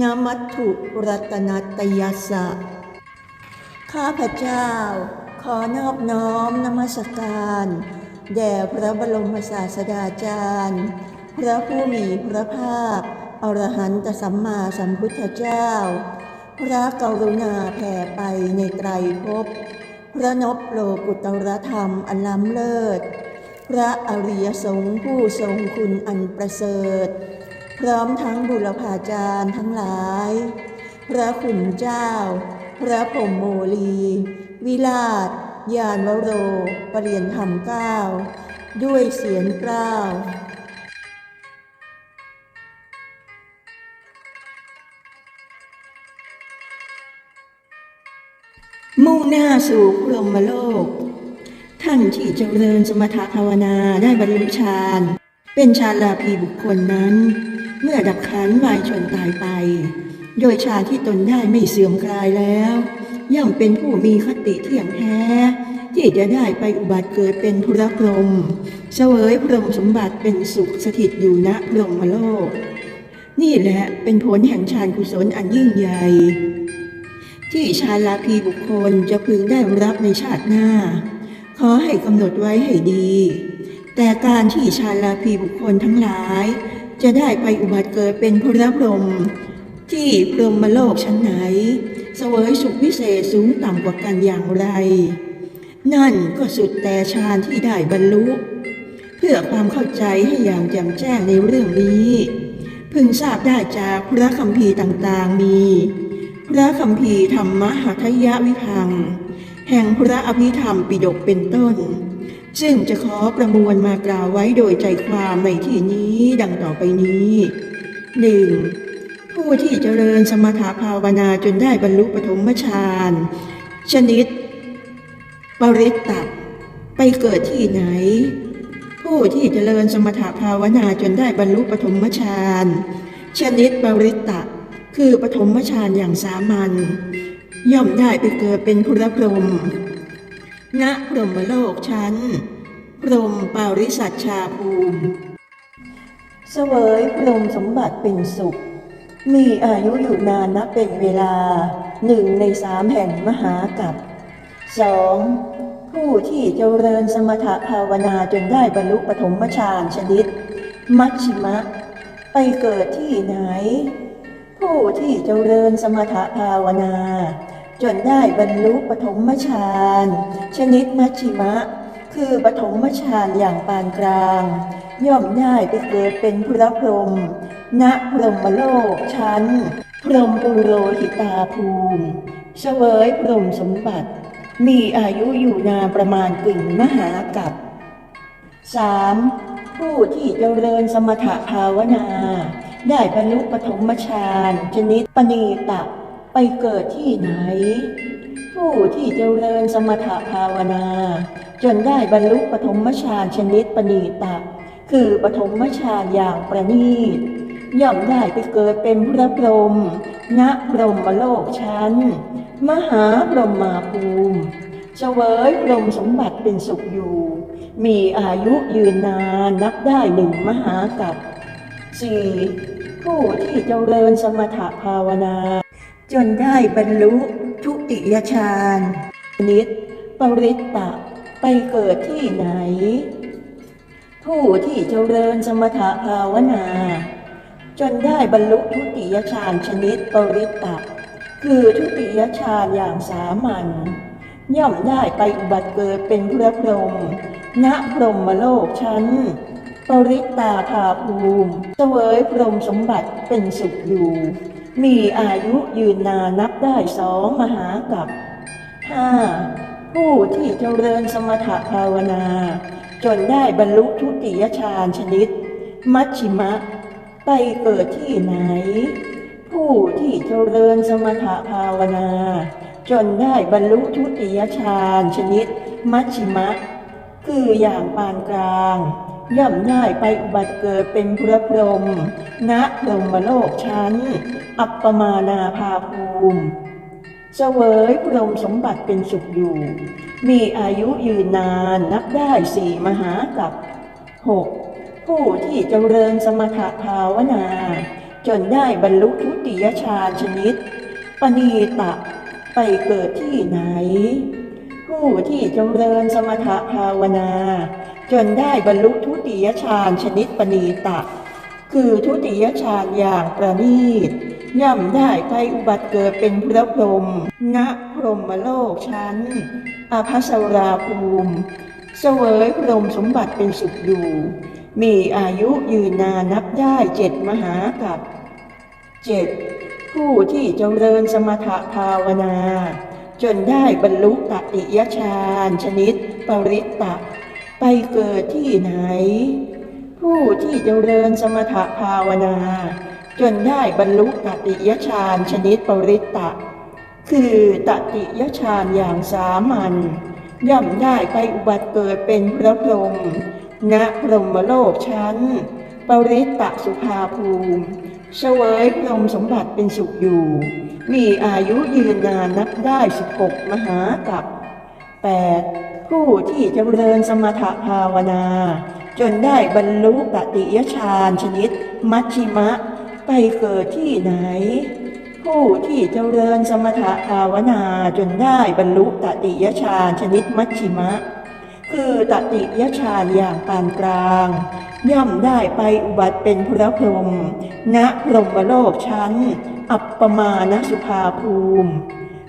นมัตถุรัตนัตยสะ ข้าพเจ้า ขอนอบน้อมนมัสการ แด่พระบรมศาสดาจารย์ พระผู้มีพระภาค อรหันตสัมมาสัมพุทธเจ้า พระกรุณาแผ่ไปในไตรภพ พระนพโลกุตรธรรมอันล้ำเลิศ พระอริยสงฆ์ผู้ทรงคุณอันประเสริฐ พร้อมทั้งบุรพาจารย์ทั้งหลาย พระขุนเจ้า พระพรหมโมลี วิลาศยานวโร ปรเรียนธรรมเก้า ด้วยเสียงกล้าวมุ่งหน้าสู่พรหมโลก ท่านที่เจริญสมถะภาวนาได้บรรลุฌาน เป็นฌานลาภีบุคคลนั้น เมื่อดับขันวายชนตายไป โดยฌาที่ตนได้ไม่เสื่อมคลายแล้ว ย่อมเป็นผู้มีคติเที่ยงแท้ ที่จะได้ไปอุบัติเกิดเป็นพุทธพรหมเสวยพรหมสมบัติเป็นสุขสถิตอยู่ณพรหมโลก นี่แหละเป็นผลแห่งฌานกุศลอันยิ่งใหญ่ที่ชาลาภีบุคคลจะพึงได้รับในชาติหน้า ขอให้กำหนดไว้ให้ดี แต่การที่ชาลาภีบุคคลทั้งหลาย จะได้ไปอุบัติเกิดเป็นพระพรหมที่พรหมโลกชั้นไหน เสวยสุขวิเศษสูงต่ำกว่ากันอย่างไร นั่นก็สุดแต่ฌานที่ได้บรรลุ เพื่อความเข้าใจให้อย่างแจ่มแจ้งในเรื่องนี้ พึงทราบได้จากพระคัมภีร์ต่างๆมี พระคัมภีร์ธรรมหัทยวิพัง แห่งพระอภิธรรมปิฎกเป็นต้น ซึ่งจะขอประมวลมากล่าวไว้โดยใจความในที่นี้ดังต่อไปนี้หนึ่งผู้ที่เจริญสมถภาวนาจนได้บรรลุปฐมฌานชนิด ปริตตะไปเกิดที่ไหน ผู้ที่เจริญสมถภาวนาจนได้บรรลุปฐมฌานชนิดปริตตะ คือปฐมฌานอย่างสามัญย่อมได้ไปเกิดเป็นพุทธพรหมณพรหมโลกชั้น พรมปาริสัชชาภูมิ เสวยพรมสมบัติเป็นสุข มีอายุอยู่นานนับเป็นเวลาหนึ่งในสามแห่งมหากัปสองผู้ที่เจริญสมถภาวนาจนได้บรรลุปฐมฌานชนิด มัชชิมะ ไปเกิดที่ไหน ผู้ที่เจริญสมถภาวนา จนได้บรรลุปฐมฌานชนิดมัชชิมะ คือปฐมฌานอย่างปานกลาง ย่อมได้ไปเกิดเป็นพระพรหมณพรหมโลกชั้น พรหมปุโรหิตาภูมิเสวยพรหมสมบัติ มีอายุอยู่นานประมาณกึ่งมหากัปสามผู้ที่เจริญสมถภาวนา ได้บรรลุปฐมฌานชนิดปณีตะ ไปเกิดที่ไหน ผู้ที่เจริญสมถภาวนา จนได้บรรลุปฐมฌานชนิดปณีตะ คือปฐมฌานอย่างประณีต ย่อมได้ไปเกิดเป็นพระพรหมณพรหมโลกชั้น มหาพรหมาภูมิเสวยพรหมสมบัติเป็นสุขอยู่ มีอายุยืนนานนับได้หนึ่งมหากัปสี่ผู้ที่เจริญสมถภาวนา จนได้บรรลุทุติยฌานนิดปริตตะไปเกิดที่ไหน ผู้ที่เจริญสมถภาวนา จนได้บรรลุทุติยฌานชนิดปริตตะคือทุติยฌานอย่างสามัญย่อมได้ไปอุบัติเกิดเป็นพระพรหมณพรหมโลกชั้น ปริตตาภาภูมิเสวยพรหมสมบัติเป็นสุขอยู่ มีอายุยืนนานับได้สองมหากัปห้าผู้ที่เจริญสมถภาวนา จนได้บรรลุทุติยฌานชนิด มัชชิมะ ไปเกิดที่ไหน ผู้ที่เจริญสมถภาวนา จนได้บรรลุทุติยฌานชนิด มัชชิมะ คืออย่างปานกลาง ย่อมได้ไปอุบัติเกิดเป็นพระพรหมณพรหมโลกชั้น อัปปมานาภาภูมิเสวยพรหมสมบัติเป็นสุขอยู่ มีอายุยืนนานนับได้สี่มหากัปหกผู้ที่เจริญสมถภาวนา จนได้บรรลุทุติยฌาชนิด ปณีตะไปเกิดที่ไหน ผู้ที่จริญสมถภาวนา จนได้บรรลุทุติยฌานชนิดปณีตะ คือทุติยฌานอย่างประณีต ย่อมได้ไปอุบัติเกิดเป็นพระพรหมณพรหมโลกชั้นอภัสราภูมิเสวยพรหมสมบัติเป็นสุขอยู่ มีอายุยืนนานับได้เจ็ดมหากับเจ็ดผู้ที่เจริญสมถภาวนา จนได้บรรลุตติยฌานชนิดปริตตะ ไปเกิดที่ไหน ผู้ที่เจริญสมถภาวนา จนได้บรรลุตติยฌานชนิดปริตตะ คือตติยฌานอย่างสามัญย่อมได้ไปอุบัติเกิดเป็นพระพรหมณพรหมโลกชั้น ปริตตสุภาภูมิเสวยพรหมสมบัติเป็นสุขอยู่ มีอายุยืนนานนับได้สิบหกมหากับ 8. ผู้ที่เจริญสมถภาวนา จนได้บรรลุตติยฌานชนิด มัชชิมะ ไปเกิดที่ไหน ผู้ที่เจริญสมถภาวนาจนได้บรรลุตติยฌานชนิดมัชชิมะ คือตติยฌานอย่างปานกลาง ย่อมได้ไปอุบัติเป็นพระพรหมณพรหมโลกชั้น อัปปมาณสุภาภูมิ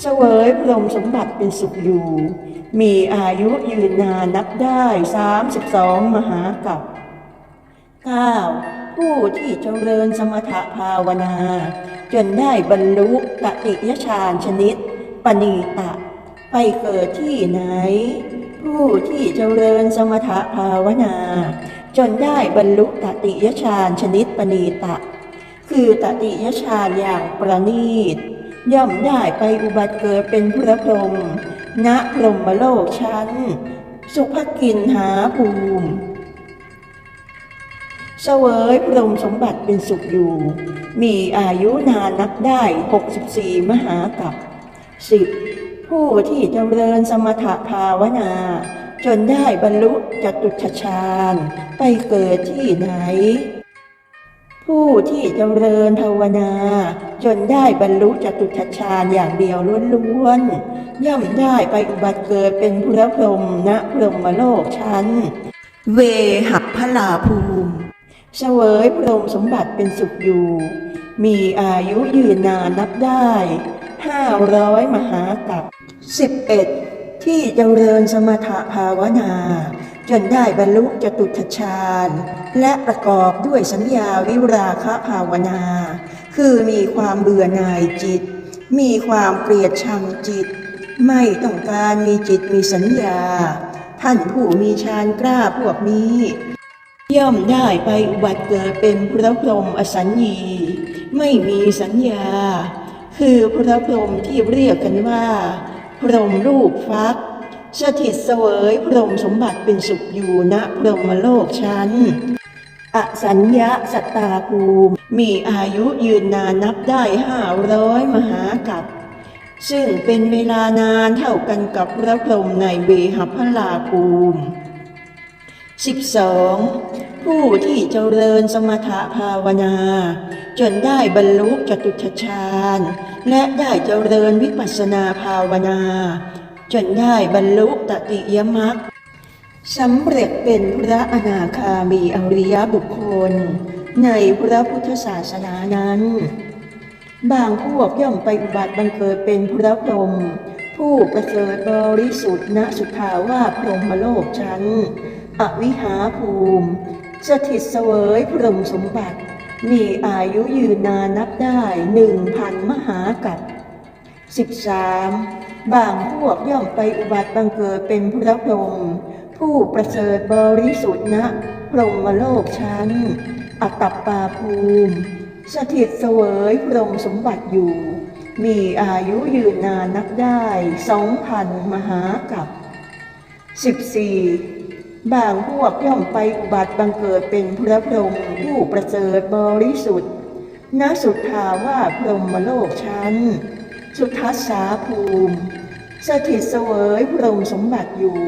เสวยพรหมสมบัติเป็นสุขอยู่ มีอายุยืนนานนับได้สามสิบสองมหากับ 9. ผู้ที่เจริญสมถภาวนา จนได้บรรลุตติยฌานชนิด ปณีตะ ไปเกิดที่ไหน ผู้ที่เจริญสมถภาวนา จนได้บรรลุตติยฌานชนิดปณีตะ คือตติยฌานอย่างประณีตย่อมได้ไปอุบัติเกิดเป็นพระพรหม ณพรหมโลกชั้น สุภกินหาภูมิเสวยพรมสมบัติเป็นสุขอยู่ มีอายุนานนับได้ 64 มหากับสิบผู้ที่เจริญสมถภาวนา จนได้บรรลุจตุชฌานไปเกิดที่ไหน ผู้ที่เจริญภาวนา จนได้บรรลุจตุชฌานอย่างเดียวล้วนๆย่อมได้ไปอุบัติเกิดเป็นพระพรหมณพรหมโลกชั้น เวหัพพลาภูมิเสวยพรหมสมบัติเป็นสุขอยู่ มีอายุยืนนานนับได้ห้าร้อยมหากับสิบเอ็ดที่เจริญสมถภาวนา จนได้บรรลุจตุทชาญ และประกอบด้วยสัญญาวิราคะภาวนา คือมีความเบื่อหน่ายจิต มีความเกลียดชังจิต ไม่ต้องการมีจิตมีสัญญา ท่านผู้มีฌานกล้าพวกนี้ ย่อมได้ไปอุบัติเกิดเป็นพระพรหมอสัญญี ไม่มีสัญญา คือพระพรหมที่เรียกกันว่า พรหมลูกฟัก สถิตเสวยพรมสมบัติเป็นสุขอยู่ณพรหมโลกชั้นอสัญญาสัตตาภูมิมีอายุยืนนานนับได้ห้าร้อยมหากับซึ่งเป็นเวลานานเท่ากันกับพระพรหมในเวหพลาภูมิ 12. ผู้ที่เจริญสมถภาวนา จนได้บรรลุจตุชฌานและได้เจริญวิปัสสนาภาวนา จนได้บรรลุตติยมรรคสำเร็จเป็นพระอนาคามีอริยบุคคล ในพระพุทธศาสนานั้น บางพวกย่อมไปอุบัติบังเกิดเป็นพระพรหมผู้ประเสริฐบริสุทธิ์ณสุทาวาพรหมโลกชั้น อวิหาภูมิ สถิตเสวยพรหมสมบัติ มีอายุยืนนานนับได้หนึ่งพันมหากับสิบสาม บางพวกย่อมไปอุบัติบังเกิดเป็นพระพรหมผู้ประเสริฐบริสุทธิ์ณพรหมโลกชั้นอัตตปาภูมิ สถิตเสวยพรหมสมบัติอยู่ มีอายุยืนนานนับได้สองพันมหากับสิบสี่บางพวกย่อมไปอุบัติบังเกิดเป็นพระพรหมผู้ประเสริฐบริสุทธิ์ณสุทธาว่าพรหมโลกชั้น สุทัสสาภูมิ สถิตเสวยพรมสมบัติอยู่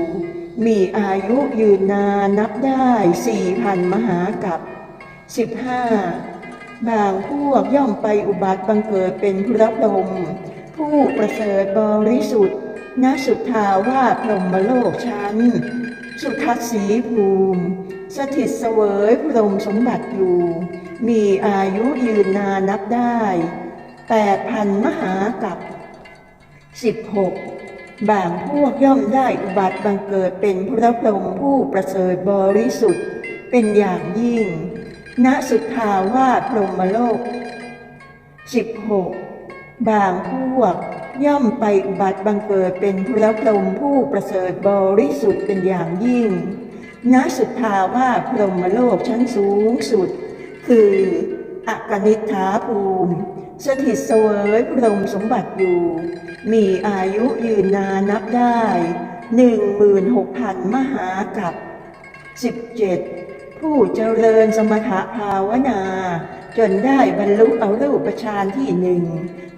มีอายุยืนนานนับได้สี่พันมหากับสิบห้าบางพวกย่อมไปอุบัติบังเกิดเป็นพระพรหมผู้ประเสริฐบริสุทธิ์ณสุทธาวาสพรหมโลกชั้น สุทัศสีภูมิ สถิตเสวยพรหมสมบัติอยู่ มีอายุยืนนานนับได้ แปดพันมหากับสิบหกบางพวกย่อมได้อุบัติบังเกิดเป็นพระพรหมผู้ประเสริฐบริสุทธิ์เป็นอย่างยิ่ง ณสุทธาวาสพรหมโลก 16. บางพวกย่อมไปอุบัติบังเกิดเป็นพระพรหมผู้ประเสริฐบริสุทธิ์เป็นอย่างยิ่ง ณสุทธาวาสพรหมโลกชั้นสูงสุด คืออกนิษฐาภูมิ สถิตเสวยพรมสมบัติอยู่ มีอายุยืนนานนับได้หนึ่งหมื่นหกพันมหากับ 17. ผู้เจริญสมถภาวนา จนได้บรรลุเอารูปฌานที่หนึ่ง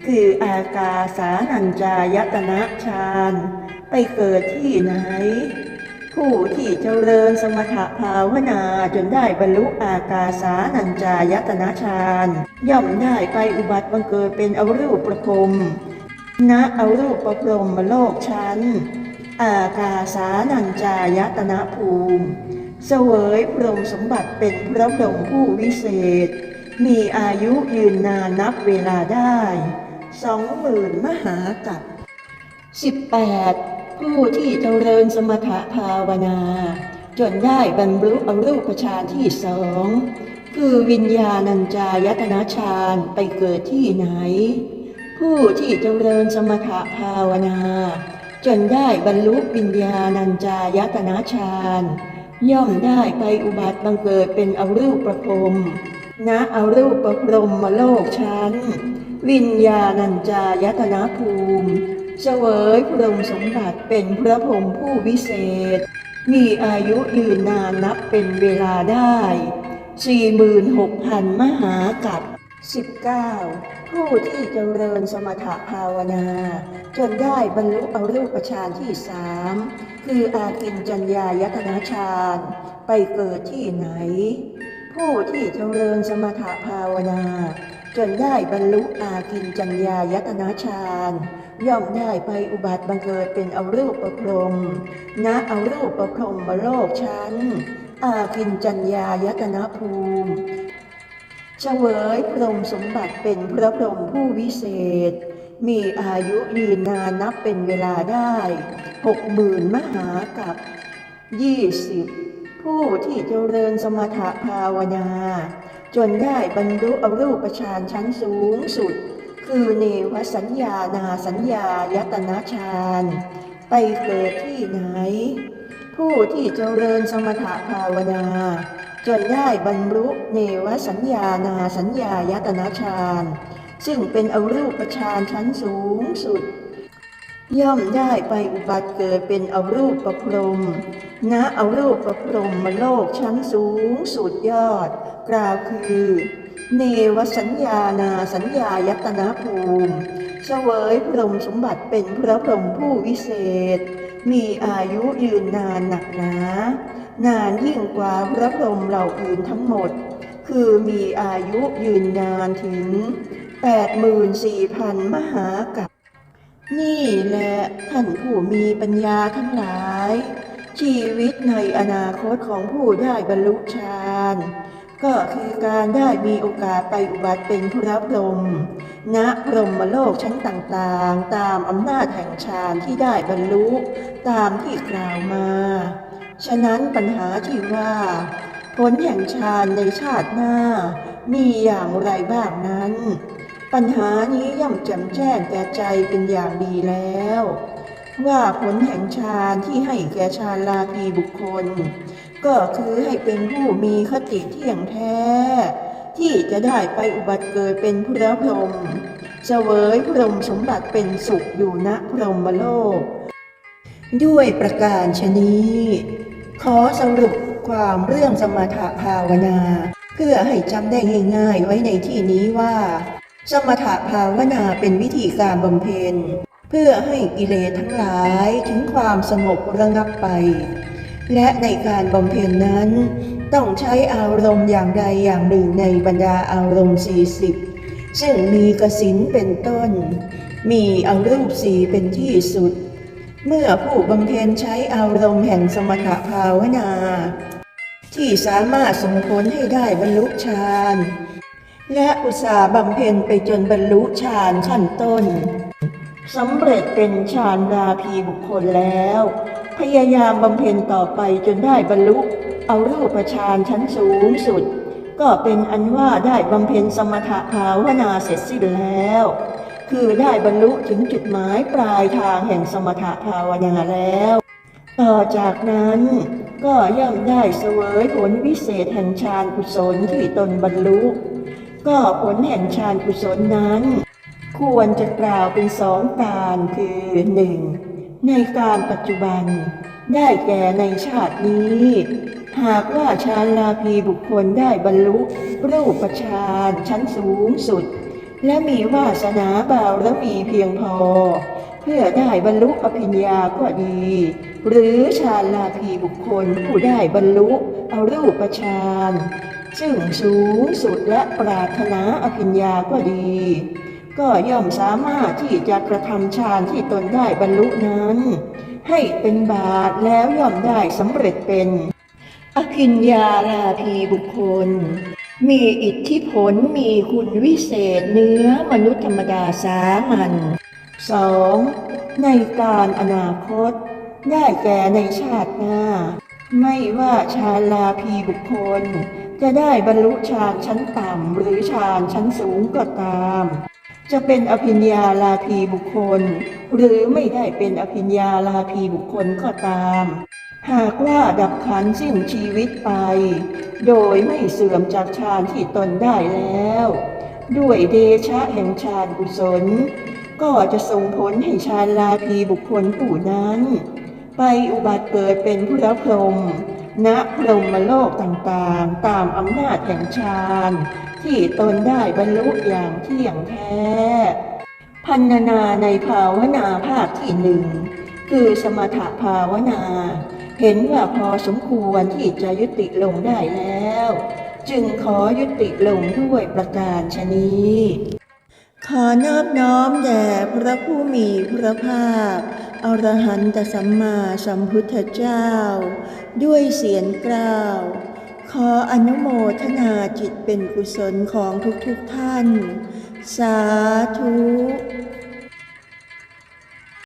คืออากาสานัญจายตนะฌาน ไปเกิดที่ไหน ผู้ที่เจริญสมถภาวนาจนได้บรรลุอากาสานัญจายตนะฌานย่อมได้ไปอุบัติบังเกิดเป็นอรูปประพรมณอรูปประพรมโลกชั้น อากาสานัญจายตนะภูมิ เสวยพรมสมบัติเป็นพระพรหมผู้วิเศษ มีอายุยืนนานนับเวลาได้สองหมื่นมหากับ 18. ผู้ที่เจริญสมถภาวนา จนได้บรรลุอรูปฌานที่สองคือวิญญาณัญจายตนะฌานไปเกิดที่ไหน ผู้ที่เจริญสมถภาวนา จนได้บรรลุวิญญาณัญจายตนะฌานย่อมได้ไปอุบัติบังเกิดเป็นอรูปประพรมณอรูปประพรหมโลกชั้น วิญญาณัญจายตนะภูมิ เสวยพรมสมบัติเป็นพระพรหมผู้วิเศษ มีอายุยืนนานนับเป็นเวลาได้ 46,000 มหากับ 19. ผู้ที่เจริญสมถภาวนา จนได้บรรลุอรูปฌานที่สามคืออากินจัญญายตนะฌานไปเกิดที่ไหน ผู้ที่เจริญสมถภาวนา จนได้บรรลุอากินจัญญายตนะฌาน ย่อมได้ไปอุบัติบังเกิดเป็นอรูปประพรหมณอรูปประพรหมโลกชั้น อากินจัญญายตนะภูมิเฉวยพรมสมบัติเป็นพระพรหมผู้วิเศษ มีอายุยืนนานนับเป็นเวลาได้หกหมื่นมหากับยี่สิบผู้ที่เจริญสมถภาวนา จนได้บรรลุอรูปฌานชั้นสูงสุด คือเนวสัญญานาสัญญายตนะฌานไปเกิดที่ไหน ผู้ที่เจริญสมถภาวนา จนได้บรรลุเนวสัญญานาสัญญายตนะฌานซึ่งเป็นอรูปฌานชั้นสูงสุด ย่อมได้ไปอุบัติเกิดเป็นอรูปประพรมณอรูปประพรหมโลกชั้นสูงสุดยอด กล่าวคือ เนวสัญญานาสัญญายตนะภูมิเสวยพรมสมบัติเป็นพระพรหมผู้วิเศษ มีอายุยืนนานหนักหนานานยิ่งกว่าพระพรหมเหล่าอื่นทั้งหมด คือมีอายุยืนนานถึง 84,000 มหากับ นี่แหละท่านผู้มีปัญญาทั้งหลาย ชีวิตในอนาคตของผู้ได้บรรลุฌาน ก็คือการได้มีโอกาสไปอุบัติเป็นพระพรหมณพรหมโลกชั้นต่างๆ ตามอำนาจแห่งฌานที่ได้บรรลุตามที่กล่าวมา ฉะนั้นปัญหาที่ว่าผลแห่งฌานในชาติหน้า มีอย่างไรบ้างนั้น ปัญหานี้ย่อมแจ่มแจ้งแก่ใจเป็นอย่างดีแล้ว ว่าผลแห่งฌานที่ให้แก่ฌานลาภีบุคคล ก็คือให้เป็นผู้มีคติเที่ยงแท้ ที่จะได้ไปอุบัติเกิดเป็นพระพรหมเสวยพรหมสมบัติเป็นสุขอยู่ณพรหมโลก ด้วยประการชนี้ ขอสรุปความเรื่องสมถภาวนา เพื่อให้จำได้ง่ายๆไว้ในที่นี้ว่า สมถภาวนาเป็นวิธีการบำเพ็ญ เพื่อให้กิเลสทั้งหลายถึงความสงบระงับไป และในการบำเพ็ญนั้น ต้องใช้อารมณ์อย่างใดอย่างหนึ่งในบรรดาอารมณ์ 40 ซึ่งมีกสินเป็นต้น มีอารูปสีเป็นที่สุด เมื่อผู้บำเพ็ญใช้อารมณ์แห่งสมถภาวนา ที่สามารถส่งผลให้ได้บรรลุฌานและอุตสาบำเพ็ญไปจนบรรลุฌานขั้นต้นสำเร็จเป็นฌานราพีบุคคลแล้ว พยายามบำเพ็ญต่อไปจนได้บรรลุเอารูปฌานชั้นสูงสุด ก็เป็นอันว่าได้บำเพ็ญสมถภาวนาเสร็จสิ้นแล้ว คือได้บรรลุถึงจุดหมายปลายทางแห่งสมถภาวนาแล้ว ต่อจากนั้นก็ย่อมได้เสวยผลวิเศษแห่งฌานกุศลที่ตนบรรลุ ก็ผลแห่งฌานกุศลนั้น ควรจะกล่าวเป็นสองการคือหนึ่ง ในการปัจจุบัน ได้แก่ในชาตินี้ หากว่าฌานลาภีบุคคลได้บรรลุรูปฌานชั้นสูงสุด และมีวาสนาบารมีเพียงพอ เพื่อได้บรรลุอภิญญาก็ดี หรือฌานลาภีบุคคลผู้ได้บรรลุเอารูปฌานซึ่งสูงสุดและปรารถนาอภิญญาก็ดี ก็ย่อมสามารถที่จะกระทำฌานที่ตนได้บรรลุนั้น ให้เป็นบาตแล้วย่อมได้สำเร็จเป็น อภิญญาลาภีบุคคล มีอิทธิพลมีคุณวิเศษเนื้อมนุษย์ธรรมดาสามัญสองในการอนาคต ได้แก่ในชาติหน้า ไม่ว่าฌาลาภีบุคคล จะได้บรรลุฌานชั้นต่ำหรือฌานชั้นสูงก็ตาม จะเป็นอภิญญาลาภีบุคคล หรือไม่ได้เป็นอภิญญาลาภีบุคคลก็ตาม หากว่าดับขันสิ้นชีวิตไป โดยไม่เสื่อมจากฌานที่ตนได้แล้ว ด้วยเดชะแห่งฌานกุศล ก็จะส่งผลให้ฌานลาภีบุคคลผู้นั้น ไปอุบัติเกิดเป็นผู้รับพรหมณพรหมโลกต่างๆ ตามอำนาจแห่งฌาน ที่ตนได้บรรลุอย่างเที่ยงแท้ พันนาในภาวนาภาคที่หนึ่งคือสมถภาวนา เห็นว่าพอสมควรที่จะยุติลงได้แล้ว จึงขอยุติลงด้วยประการชนี้ ขอนอบน้อมแด่พระผู้มีพระภาคอรหันตสัมมาสัมพุทธเจ้า ด้วยเสียงกล่าว ขออนุโมทนาจิตเป็นกุศลของทุกๆทท่าน สาธุ